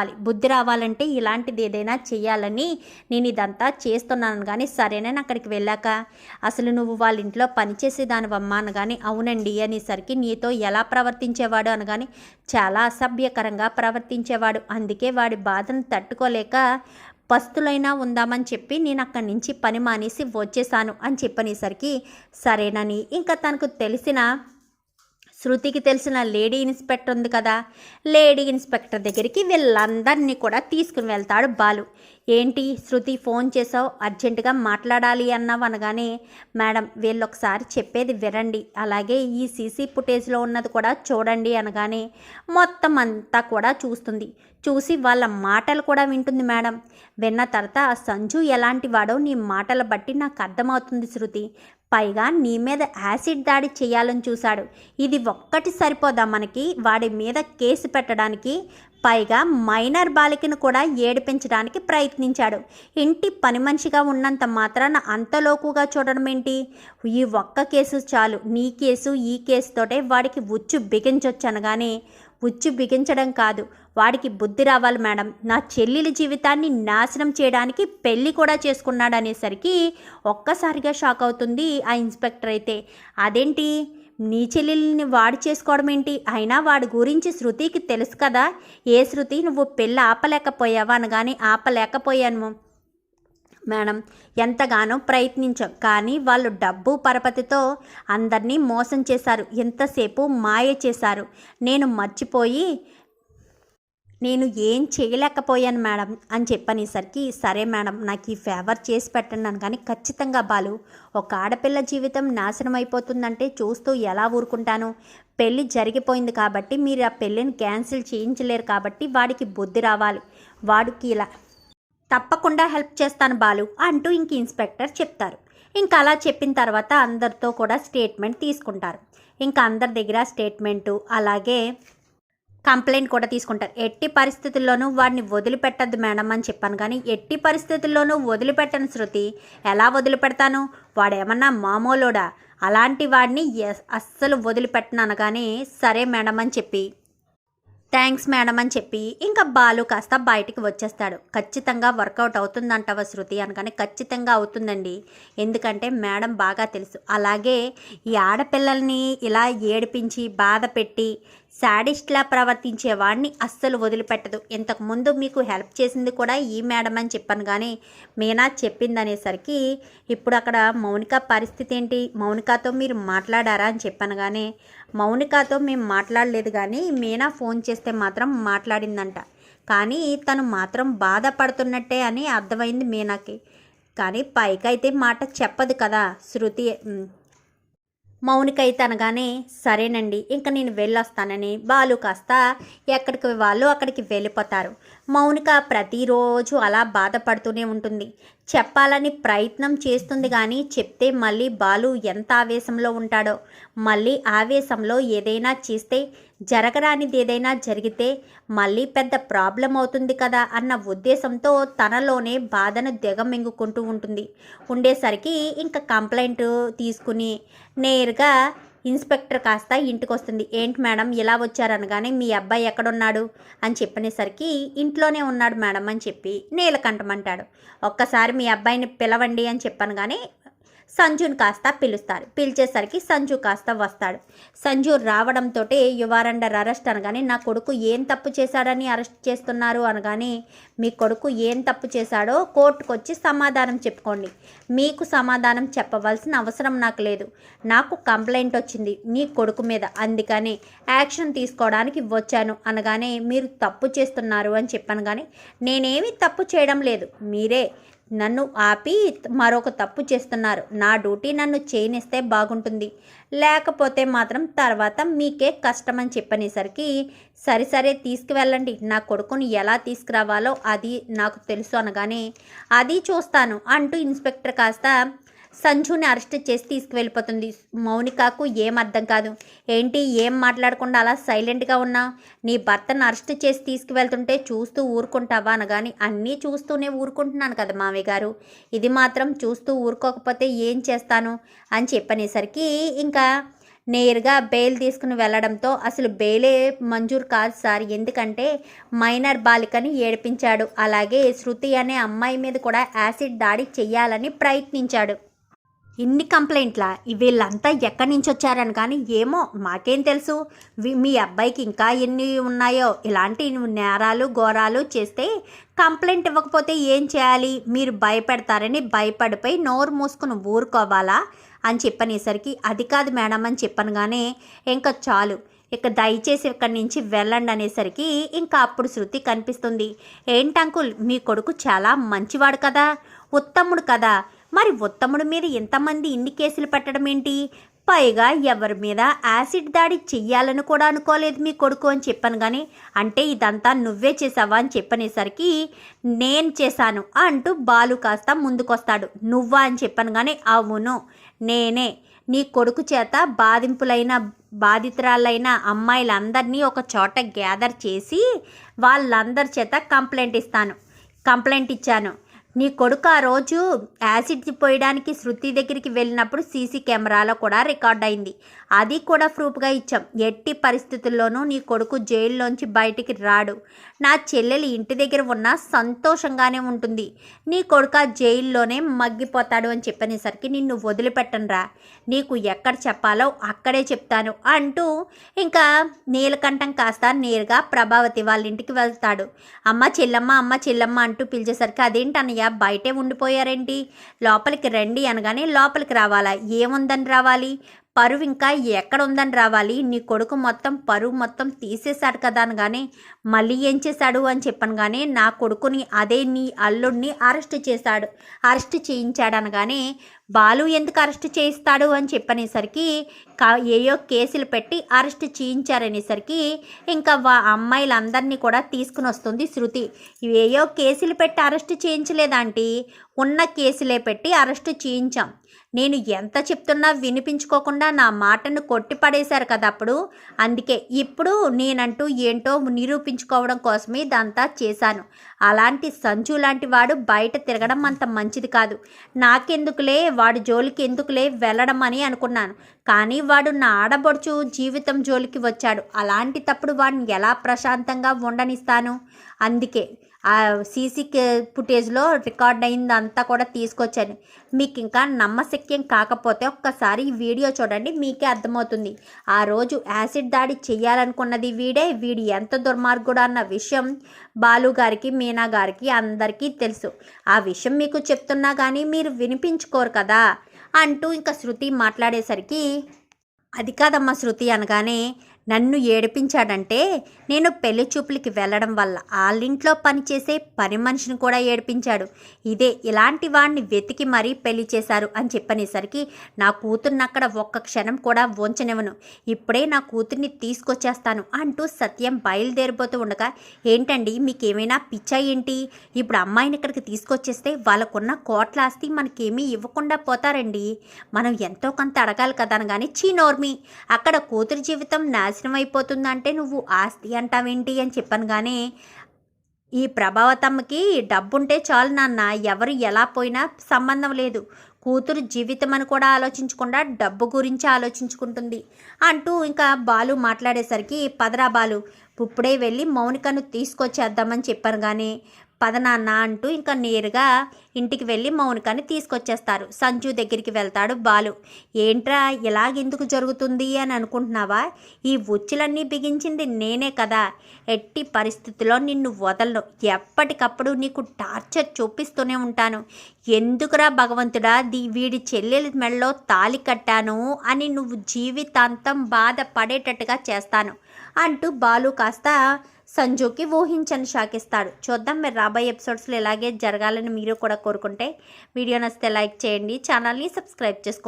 రావాలి. బుద్ధి రావాలంటే ఇలాంటిది ఏదైనా చేయాలని నేను ఇదంతా చేస్తున్నాను కానీ సరేనని అక్కడికి వెళ్ళాక అసలు నువ్వు వాళ్ళ ఇంట్లో పనిచేసేదానివమ్మా అనగాని అవునండి అనేసరికి నీతో ఎలా ప్రవర్తించేవాడు అనగానే చాలా అసభ్యకరంగా ప్రవర్తించేవాడు అందుకే వాడి బాధను తట్టుకోలేక పస్తులైనా ఉందామని చెప్పి నేను అక్కడి నుంచి పని మానేసి వచ్చేసాను అని చెప్పనేసరికి సరేనని ఇంకా తనకు తెలిసిన శృతికి తెలిసిన లేడీ ఇన్స్పెక్టర్ ఉంది కదా. లేడీ ఇన్స్పెక్టర్ దగ్గరికి వీళ్ళందరినీ కూడా తీసుకుని వెళ్తాడు బాలు. ఏంటి శృతి ఫోన్ చేసావు అర్జెంటుగా మాట్లాడాలి అన్నావు అనగానే మేడం వీళ్ళు ఒకసారి చెప్పేది వినండి. అలాగే ఈ సీసీ ఫుటేజ్లో ఉన్నది కూడా చూడండి అనగానే మొత్తం అంతా కూడా చూస్తుంది. చూసి వాళ్ళ మాటలు కూడా వింటుంది మేడం. విన్న తర్వాత ఆ సంజు ఎలాంటి వాడో నీ మాటల బట్టి నాకు అర్థమవుతుంది శృతి. పైగా నీ మీద యాసిడ్ దాడి చేయాలని చూశాడు. ఇది ఒక్కటి సరిపోదా మనకి? వాడి మీద కేసు పెట్టడానికి పైగా మైనర్ బాలికను కూడా ఏడిపించడానికి ప్రయత్నించాడు. ఇంటి పని మనిషిగా ఉన్నంత మాత్రాన అంతలోకుగా చూడడం ఏంటి? ఈ ఒక్క కేసు చాలు. నీ కేసు ఈ కేసుతోటే వాడికి ఉచ్చు బిగించొచ్చనగానే ఉచ్చు బిగించడం కాదు. వాడికి బుద్ధి రావాలి మేడం. నా చెల్లెలి జీవితాన్ని నాశనం చేయడానికి పెళ్ళి కూడా చేసుకున్నాడనేసరికి ఒక్కసారిగా షాక్ అవుతుంది ఆ ఇన్స్పెక్టర్ అయితే. అదేంటి? నీ చెల్లెల్ని వాడు చేసుకోవడం ఏంటి? అయినా వాడి గురించి శృతికి తెలుసు కదా. ఏ శృతి? నువ్వు పెళ్ళి ఆపలేకపోయావా అనగానే ఆపలేకపోయాను. మేడం ఎంతగానో ప్రయత్నించాం కానీ వాళ్ళు డబ్బు పరపతితో అందరినీ మోసం చేశారు ఎంతసేపు మాయ చేశారు. నేను మర్చిపోయి నేను ఏం చేయలేకపోయాను మేడం అని చెప్పనేసరికి సరే మేడం నాకు ఈ ఫేవర్ చేసి పెట్టండి కానీ ఖచ్చితంగా బాలు ఒక ఆడపిల్ల జీవితం నాశనం అయిపోతుందంటే చూస్తూ ఎలా ఊరుకుంటాను? పెళ్ళి జరిగిపోయింది కాబట్టి మీరు ఆ పెళ్ళిని క్యాన్సిల్ చేయించలేరు కాబట్టి వాడికి బుద్ధి రావాలి. వాడికి ఇలా తప్పకుండా హెల్ప్ చేస్తాను బాలు అంటూ ఇంక ఇన్స్పెక్టర్ చెప్తారు. ఇంకా అలా చెప్పిన తర్వాత అందరితో కూడా స్టేట్మెంట్ తీసుకుంటారు. ఇంకా అందరి దగ్గర స్టేట్మెంటు అలాగే కంప్లైంట్ కూడా తీసుకుంటారు. ఎట్టి పరిస్థితుల్లోనూ వాడిని వదిలిపెట్టద్దు మేడం అని చెప్పాను కానీ ఎట్టి పరిస్థితుల్లోనూ వదిలిపెట్టను శృతి. ఎలా వదిలిపెడతాను? వాడేమన్నా మామూలుడా? అలాంటి వాడిని ఎస్- అస్సలు వదిలిపెట్టను అనగానే సరే మేడం అని చెప్పి థ్యాంక్స్ మేడం అని చెప్పి ఇంకా బాలు కాస్త బయటికి వచ్చేస్తాడు. ఖచ్చితంగా వర్కౌట్ అవుతుందంటవ శృతి అనగానే ఖచ్చితంగా అవుతుందండి. ఎందుకంటే మేడం బాగా తెలుసు. అలాగే ఈ ఆడపిల్లల్ని ఇలా ఏడిపించి బాధ పెట్టి శాడిస్ట్లా ప్రవర్తించే వాడిని అస్సలు వదిలిపెట్టదు. ఇంతకుముందు మీకు హెల్ప్ చేసింది కూడా ఈ మేడం అని చెప్పాను కానీ మీనా చెప్పింది అనేసరికి ఇప్పుడు అక్కడ మౌనిక పరిస్థితి ఏంటి? మౌనికతో మీరు మాట్లాడారా అని చెప్పాను కానీ మౌనికతో మేము మాట్లాడలేదు కానీ మీనా ఫోన్ చేస్తే మాత్రం మాట్లాడిందంట. కానీ తను మాత్రం బాధపడుతున్నట్టే అని అర్థమైంది మీనాకి. కానీ పైకైతే మాట చెప్పదు కదా శృతి. మౌనికైతే అనగానే సరేనండి ఇంకా నేను వెళ్ళొస్తానని బాలు కాస్త ఎక్కడికి వాళ్ళు అక్కడికి వెళ్ళిపోతారు. మౌనిక ప్రతిరోజు అలా బాధపడుతూనే ఉంటుంది. చెప్పాలని ప్రయత్నం చేస్తుంది కానీ చెప్తే మళ్ళీ బాలు ఎంత ఆవేశంలో ఉంటాడో. మళ్ళీ ఆవేశంలో ఏదైనా చేస్తే జరగరానిది ఏదైనా జరిగితే మళ్ళీ పెద్ద ప్రాబ్లం అవుతుంది కదా అన్న ఉద్దేశంతో తనలోనే బాధను దిగమింగుకుంటూ ఉంటుంది. ఉండేసరికి ఇంకా కంప్లైంట్ తీసుకుని నేరుగా ఇన్స్పెక్టర్ కాస్త ఇంటికి వస్తుంది ఏంటి మేడం ఇలా వచ్చారనగానే మీ అబ్బాయి ఎక్కడున్నాడు? అని చెప్పనేసరికి ఇంట్లోనే ఉన్నాడు మేడం అని చెప్పి నీలకంఠమంటాడు ఒక్కసారి మీ అబ్బాయిని పిలవండి అని చెప్పాను కానీ సంజుని కాస్త పిలుస్తారు. పిలిచేసరికి సంజు కాస్త వస్తాడు. సంజు రావడంతో అండర్ అరెస్ట్ అనగానే నా కొడుకు ఏం తప్పు చేశాడని అరెస్ట్ చేస్తున్నారు అనగానే మీ కొడుకు ఏం తప్పు చేశాడో కోర్టుకు వచ్చి సమాధానం చెప్పుకోండి. మీకు సమాధానం చెప్పవలసిన అవసరం నాకు లేదు. నాకు కంప్లైంట్ వచ్చింది నీ కొడుకు మీద. అందుకని యాక్షన్ తీసుకోవడానికి వచ్చాను అనగానే మీరు తప్పు చేస్తున్నారు అని చెప్పాను కానీ నేనేమీ తప్పు చేయడం లేదు. మీరే నన్ను ఆపి మరొక తప్పు చేస్తున్నారు. నా డ్యూటీ నన్ను చేయనిస్తే బాగుంటుంది. లేకపోతే మాత్రం తర్వాత మీకే కష్టం అని చెప్పనేసరికి సరే సరే తీసుకువెళ్ళండి. నా కొడుకుని ఎలా తీసుకురావాలో అది నాకు తెలుసు అనగానే అది చూస్తాను అంటూ ఇన్స్పెక్టర్ కాస్త సంజుని అరెస్ట్ చేసి తీసుకువెళ్ళిపోతుంది. మౌనికకు ఏం అర్థం కాదు. ఏంటి? ఏం మాట్లాడకుండా అలా సైలెంట్గా ఉన్నా? నీ భర్తను అరెస్ట్ చేసి తీసుకువెళ్తుంటే చూస్తూ ఊరుకుంటావా అనగాని అన్నీ చూస్తూనే ఊరుకుంటున్నాను కదా మామయ్య గారు. ఇది మాత్రం చూస్తూ ఊరుకోకపోతే ఏం చేస్తాను? అని చెప్పనేసరికి ఇంకా నేరుగా బెయిల్ తీసుకుని వెళ్ళడంతో అసలు బెయిలే మంజూరు కాదు సార్. ఎందుకంటే మైనర్ బాలికని ఏడిపించాడు. అలాగే శృతి అనే అమ్మాయి మీద కూడా యాసిడ్ దాడి చేయాలని ప్రయత్నించాడు. ఇన్ని కంప్లైంట్లా? వీళ్ళంతా ఎక్కడి నుంచి వచ్చారని కానీ ఏమో మాకేం తెలుసు. మీ అబ్బాయికి ఇంకా ఎన్ని ఉన్నాయో? ఇలాంటి నేరాలు ఘోరాలు చేస్తే కంప్లైంట్ ఇవ్వకపోతే ఏం చేయాలి? మీరు భయపెడతారని భయపడిపోయి నోరు మూసుకుని ఊరుకోవాలా? అని చెప్పనేసరికి అది కాదు మేడం అని చెప్పనగానే ఇంకా చాలు. ఇక దయచేసి ఇక్కడి నుంచి వెళ్ళండి అనేసరికి ఇంకా అప్పుడు శృతి కనిపిస్తుంది. ఏంటంకుల్ మీ కొడుకు చాలా మంచివాడు కదా? ఉత్తముడు కదా? మరి ఉత్తముడి మీద ఇంతమంది ఇన్ని కేసులు పెట్టడం ఏంటి? పైగా ఎవరి మీద యాసిడ్ దాడి చెయ్యాలని కూడా అనుకోలేదు మీ కొడుకు అని చెప్పాను కానీ అంటే ఇదంతా నువ్వే చేసావా అని చెప్పనేసరికి నేను చేశాను అంటూ బాలు కాస్త ముందుకొస్తాడు. నువ్వా అని చెప్పాను కానీ అవును నేనే. నీ కొడుకు చేత బాధింపులైన బాధితురాలైన అమ్మాయిలందరినీ ఒక చోట గ్యాదర్ చేసి వాళ్ళందరి చేత కంప్లైంట్ ఇస్తాను. కంప్లైంట్ ఇచ్చాను. నీ కొడుకు ఆ రోజు యాసిడ్ పోయడానికి శృతి దగ్గరికి వెళ్ళినప్పుడు సీసీ కెమెరాలో కూడా రికార్డ్ అయింది. అది కూడా ప్రూఫ్గా ఇచ్చాం. ఎట్టి పరిస్థితుల్లోనూ నీ కొడుకు జైల్లోంచి బయటికి రాడు. నా చెల్లెలు ఇంటి దగ్గర ఉన్న సంతోషంగానే ఉంటుంది. నీ కొడుకు ఆ జైల్లోనే మగ్గిపోతాడు అని చెప్పనేసరికి నిన్ను వదిలిపెట్టనురా. నీకు ఎక్కడ చెప్పాలో అక్కడే చెప్తాను అంటూ ఇంకా నీలకంఠం కాస్త నేరుగా ప్రభావతి వాళ్ళ ఇంటికి వెళ్తాడు. అమ్మ చెల్లమ్మ అమ్మ చెల్లమ్మ అంటూ పిలిచేసరికి అదేంటి అన్నయ్య బయటే ఉండిపోయారేంటి? లోపలికి రండి అనగానే లోపలికి రావాలా. ఏముందని రావాలి? పరువు ఇంకా ఎక్కడ ఉందని రావాలి? నీ కొడుకు మొత్తం పరువు మొత్తం తీసేశాడు కదా అనగానే మళ్ళీ ఏం చేశాడు అని చెప్పాను కానీ నా కొడుకుని అదే నీ అల్లుడిని అరెస్ట్ చేశాడు. అరెస్ట్ చేయించాడు అనగానే బాలు ఎందుకు అరెస్ట్ చేయిస్తాడు అని చెప్పనేసరికి కా ఏయో కేసులు పెట్టి అరెస్ట్ చేయించారనేసరికి ఇంకా వా అమ్మాయిలందరినీ కూడా తీసుకుని వస్తుంది శృతి. ఏయో కేసులు పెట్టి అరెస్ట్ చేయించలేదంటీ ఉన్న కేసులే పెట్టి అరెస్ట్ చేయించాం. నేను ఎంత చెప్తున్నా వినిపించుకోకుండా నా మాటను కొట్టిపడేశారు కదా అప్పుడు. అందుకే ఇప్పుడు నేనంటూ ఏంటో నిరూపించుకోవడం కోసమే ఇదంతా చేశాను. అలాంటి సంచు లాంటి వాడు బయట తిరగడం అంత మంచిది కాదు. నాకెందుకులే వాడి జోలికి ఎందుకులే వెళ్ళడం అని అనుకున్నాను. కానీ వాడు నా ఆడబడుచు జీవితం జోలికి వచ్చాడు. అలాంటి తప్పుడు వాడిని ఎలా ప్రశాంతంగా ఉండనిస్తాను? అందుకే ఆ సీసీ ఫుటేజ్లో రికార్డ్ అయింది అంతా కూడా తీసుకొచ్చాను. మీకు ఇంకా నమ్మశక్యం కాకపోతే ఒక్కసారి ఈ వీడియో చూడండి మీకే అర్థమవుతుంది. ఆ రోజు యాసిడ్ దాడి చేయాలనుకున్నది వీడే వీడు ఎంత దుర్మార్గుడు అన్న విషయం బాలు గారికి మీనా గారికి అందరికీ తెలుసు. ఆ విషయం మీకు చెప్తున్నా కానీ మీరు వినిపించుకోరు కదా? అంటూ ఇంకా శృతి మాట్లాడేసరికి అది కాదమ్మా శృతి అనగానే నన్ను ఏడిపించాడంటే నేను పెళ్ళి చూపులకి వెళ్ళడం వల్ల వాళ్ళింట్లో పనిచేసే పని మనిషిని కూడా ఏడిపించాడు. ఇదే ఇలాంటి వాడిని వెతికి మరీ పెళ్ళి చేశారు అని చెప్పనేసరికి నా కూతుర్ని అక్కడ ఒక్క క్షణం కూడా వంచనివ్వను. ఇప్పుడే నా కూతుర్ని తీసుకొచ్చేస్తాను అంటూ సత్యం బయలుదేరిపోతూ ఉండగా ఏంటండి మీకేమైనా పిచ్చా ఏంటి? ఇప్పుడు అమ్మాయిని ఇక్కడికి తీసుకొచ్చేస్తే వాళ్ళకున్న కోట్ల ఆస్తి మనకేమీ ఇవ్వకుండా పోతారండి. మనం ఎంతో కొంత అడగాలి కదా అనగానే చీ నోర్మి అక్కడ కూతురు జీవితం నాశనం అయిపోతుందంటే నువ్వు ఆస్తి అంటావేంటి అని చెప్పాను కానీ ఈ ప్రభావతమ్మకి డబ్బుంటే చాలు నాన్న. ఎవరు ఎలా పోయినా సంబంధం లేదు. కూతురు జీవితం అని కూడా ఆలోచించకుండా డబ్బు గురించి ఆలోచించుకుంటుంది. అంటూ ఇంకా బాలు మాట్లాడేసరికి పదరా బాలు ఇప్పుడే వెళ్ళి మౌనికను తీసుకొచ్చేద్దామని చెప్పాను కానీ పదనాన్న అంటూ ఇంకా నేరుగా ఇంటికి వెళ్ళి మౌనికాన్ని తీసుకొచ్చేస్తారు. సంజు దగ్గరికి వెళ్తాడు బాలు. ఏంట్రా ఇలాగెందుకు జరుగుతుంది అని అనుకుంటున్నావా? ఈ ఉచ్చులన్నీ బిగించింది నేనే కదా. ఎట్టి పరిస్థితుల్లో నిన్ను వదలను. ఎప్పటికప్పుడు నీకు టార్చర్ చూపిస్తూనే ఉంటాను. ఎందుకురా భగవంతుడా దీ వీడి చెల్లెల మెడలో తాలి కట్టాను అని నువ్వు జీవితాంతం బాధపడేటట్టుగా చేస్తాను అంటూ బాలు కాస్త సంజుకి ఊహించని షాకిస్తాడు చూద్దాం మీరు రాబోయే ఎపిసోడ్స్లో ఇలాగే జరగాలని మీరు కూడా కోరుకుంటే వీడియో నచ్చితే లైక్ చేయండి ఛానల్ని సబ్స్క్రైబ్ చేసుకోండి.